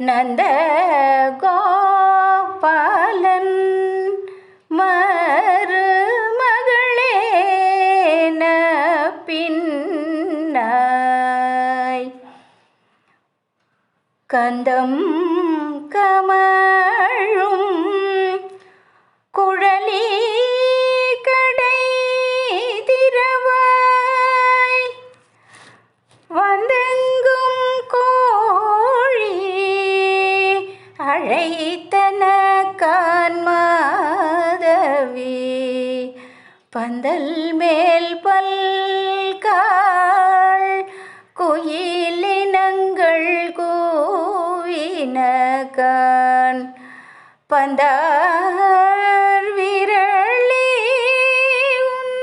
நந்த கோபாலன் மருமகளேன பின்னாய். கந்தம் கமழும் பந்தல் மேல் பல்காள் குயிலினங்கள் கூவினகான். பந்தார் விரளி உன்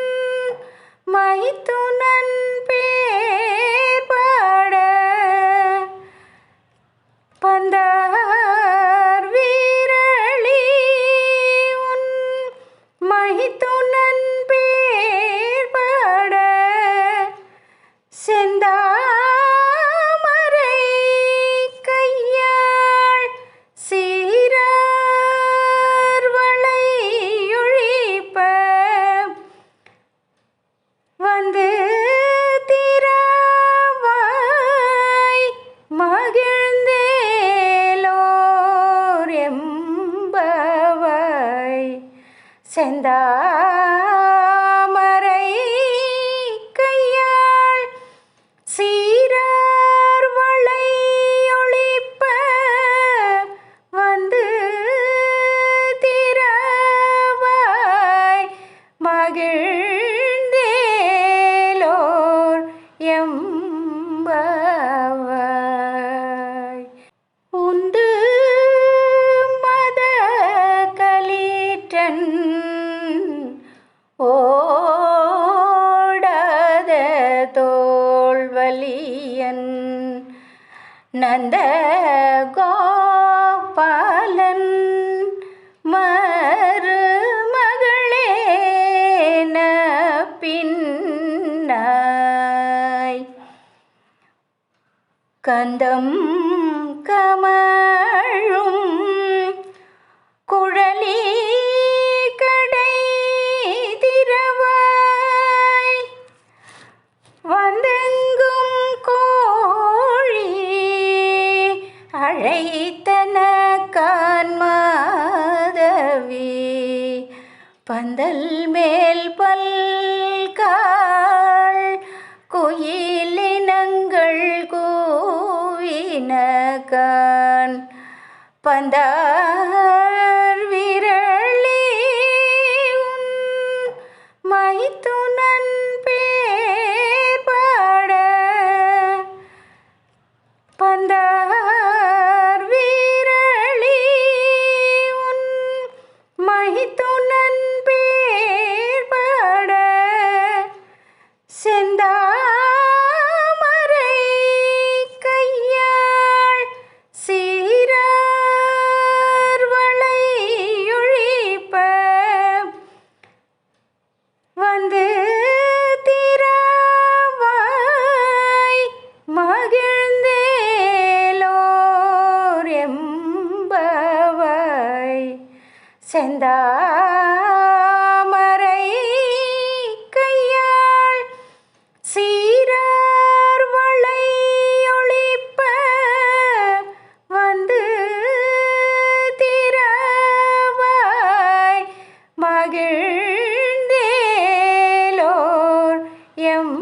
செந்தாமரை கையாள் சீரார் வளை ஒழிப்ப வந்து திரவாய் மகிழ்ந்தேலோர் எம்பவாய் உந்து மத களிற்றன் நந்த கோபாலன் மருமகளேன பின்னாய். கந்தம் கம பந்தல் மேல் பல்காள் குயிலினங்கள் கூவினகான் பந்தார் விரளே மைத்துனன் பேர் பாட. பந்தார் செந்தாமரை கையாள் சீரார் வளை ஒழிப்ப வந்து திரவாய் மகிழ்ந்தேலோர் எம்